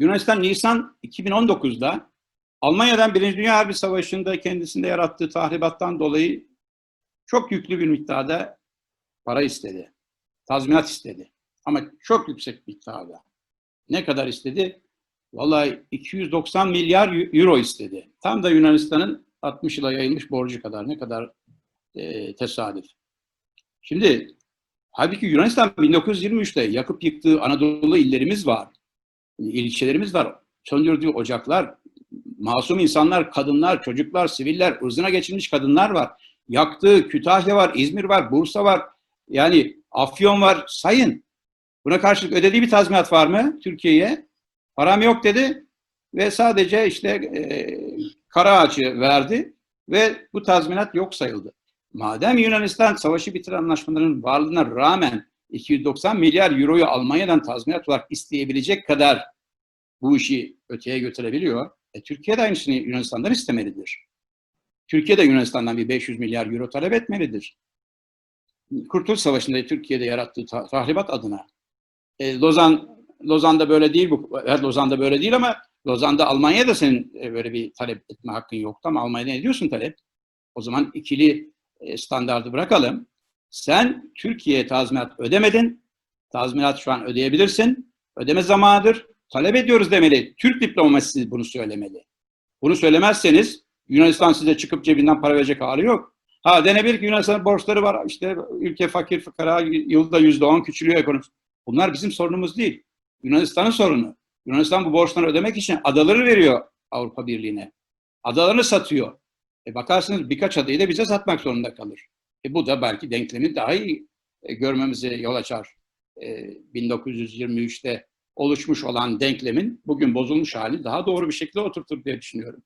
Yunanistan Nisan 2019'da Almanya'dan Birinci Dünya Harbi Savaşı'nda kendisinde yarattığı tahribattan dolayı çok yüklü bir miktarda para istedi. Tazminat istedi. Ama çok yüksek miktarda. Ne kadar istedi? Vallahi 290 milyar euro istedi. Tam da Yunanistan'ın 60 yıla yayılmış borcu kadar. Ne kadar e, tesadüf. Şimdi halbuki Yunanistan 1923'te yakıp yıktığı Anadolu illerimiz var. İlçelerimiz var. Söndürdüğü ocaklar, masum insanlar, kadınlar, çocuklar, siviller, ırzına geçilmiş kadınlar var. Yaktığı Kütahya var, İzmir var, Bursa var. Yani Afyon var. Sayın. Buna karşılık ödediği bir tazminat var mı Türkiye'ye? Param yok dedi ve sadece işte e, kara ağacı verdi ve bu tazminat yok sayıldı. Madem Yunanistan savaşı bitiren anlaşmaların varlığına rağmen 290 milyar euroyu Almanya'dan tazminat olarak isteyebilecek kadar bu işi öteye götürebiliyor. E, Türkiye de aynısını Yunanistan'dan istemelidir. Türkiye de Yunanistan'dan bir 500 milyar euro talep etmelidir. Kurtuluş Savaşı'nda Türkiye'de yarattığı ta- tahribat adına. E, Lozan Lozan'da böyle değil bu. Evet, Lozan'da böyle değil ama Lozan'da Almanya'da senin e, böyle bir talep etme hakkın yoktu ama Almanya'da ne diyorsun talep? O zaman ikili e, standardı bırakalım. Sen Türkiye'ye tazminat ödemedin. Tazminat şu an ödeyebilirsin. Ödeme zamanıdır. Talep ediyoruz demeli. Türk diplomasisi bunu söylemeli. Bunu söylemezseniz Yunanistan size çıkıp cebinden para verecek hali yok. Ha denebilir ki Yunanistan'ın borçları var. İşte ülke fakir fıkara yılda yüzde on küçülüyor ekonomisi. Bunlar bizim sorunumuz değil. Yunanistan'ın sorunu. Yunanistan bu borçları ödemek için adaları veriyor Avrupa Birliği'ne. Adalarını satıyor. E bakarsınız birkaç adayı da bize satmak zorunda kalır. E bu da belki denklemi daha iyi e, görmemize yol açar. E, 1923'te oluşmuş olan denklemin bugün bozulmuş hali daha doğru bir şekilde oturtur diye düşünüyorum.